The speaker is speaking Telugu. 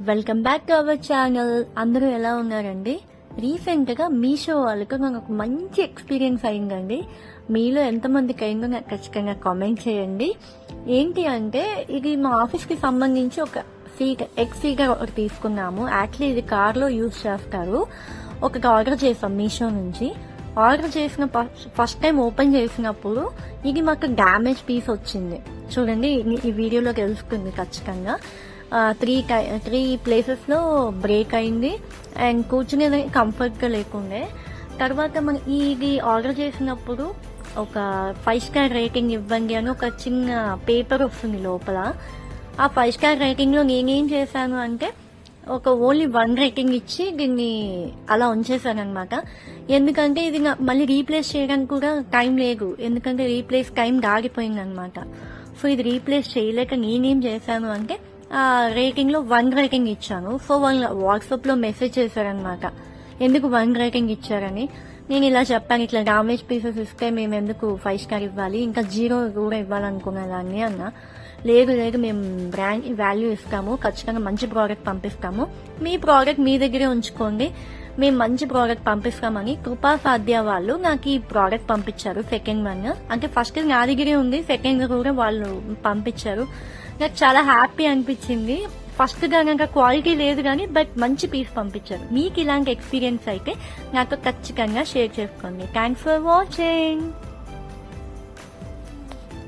Welcome back to our channel. అందరూ ఎలా ఉన్నారండి? రీసెంట్గా మీషో వాళ్ళకి నాకు ఒక మంచి ఎక్స్పీరియన్స్ అయిందండి. మీలో ఎంతమందికి అయిందో నాకు ఖచ్చితంగా కామెంట్ చేయండి. ఏంటి అంటే ఇది మా ఆఫీస్కి సంబంధించి ఒక సీట్ ఎగ్ సీటర్ ఒకటి తీసుకున్నాము. యాక్చువల్లీ ఇది కార్లో యూజ్ చేస్తారు. ఒకటి ఆర్డర్ చేసాం మీషో నుంచి. ఆర్డర్ చేసిన ఫస్ట్ టైం ఓపెన్ చేసినప్పుడు ఇది మాకు డ్యామేజ్ పీస్ వచ్చింది. చూడండి ఈ- వీడియోలో తెలుసుకుంది ఖచ్చితంగా. త్రీ త్రీ ప్లేసెస్లో బ్రేక్ అయింది. అండ్ కూర్చునే కంఫర్ట్గా లేకుండే. తర్వాత మన ఇది ఆర్డర్ చేసినప్పుడు ఒక ఫైవ్ స్టార్ రేటింగ్ ఇవ్వండి అని ఒక చిన్న పేపర్ వస్తుంది లోపల. ఆ ఫైవ్ స్టార్ రేటింగ్లో నేనేం చేశాను అంటే ఒక ఓన్లీ వన్ రేటింగ్ ఇచ్చి దీన్ని అలా ఉంచేసాను అనమాట ఎందుకంటే ఇది మళ్ళీ రీప్లేస్ చేయడానికి కూడా టైం లేదు. ఎందుకంటే రీప్లేస్ టైం దాగిపోయింది అనమాట సో ఇది రీప్లేస్ చేయలేక నేనేం చేశాను అంటే రేటింగ్లో వన్ రేటింగ్ ఇచ్చాను. సో వాళ్ళు వాట్సాప్లో మెసేజ్ చేశారనమాట ఎందుకు వన్ రేటింగ్ ఇచ్చారని? నేను ఇలా చెప్పాను ఇట్లా డామేజ్ పీసెస్ ఇస్తే మేము ఎందుకు ఫైవ్ స్టార్ ఇవ్వాలి? ఇంకా జీరో కూడా ఇవ్వాలనుకునే దాన్ని అన్న. లేదు లేదు మేము బ్రాండ్ వాల్యూ ఇస్తాము. ఖచ్చితంగా మంచి ప్రోడక్ట్ పంపిస్తాము. మీ ప్రోడక్ట్ మీ దగ్గరే ఉంచుకోండి. మేము మంచి ప్రోడక్ట్ పంపిస్తామని కృపా సాధ్య వాళ్ళు నాకు ఈ ప్రోడక్ట్ పంపించారు సెకండ్ వన్ అంటే ఫస్ట్ నా దగ్గరే ఉంది సెకండ్ కూడా వాళ్ళు పంపించారు. నాకు చాలా హ్యాపీ అనిపించింది. ఫస్ట్గా కనుక క్వాలిటీ లేదు కానీ బట్ మంచి పీస్ పంపించారు. మీకు ఇలాంటి ఎక్స్పీరియన్స్ అయితే నాతో ఖచ్చితంగా షేర్ చేసుకోండి. Thanks for watching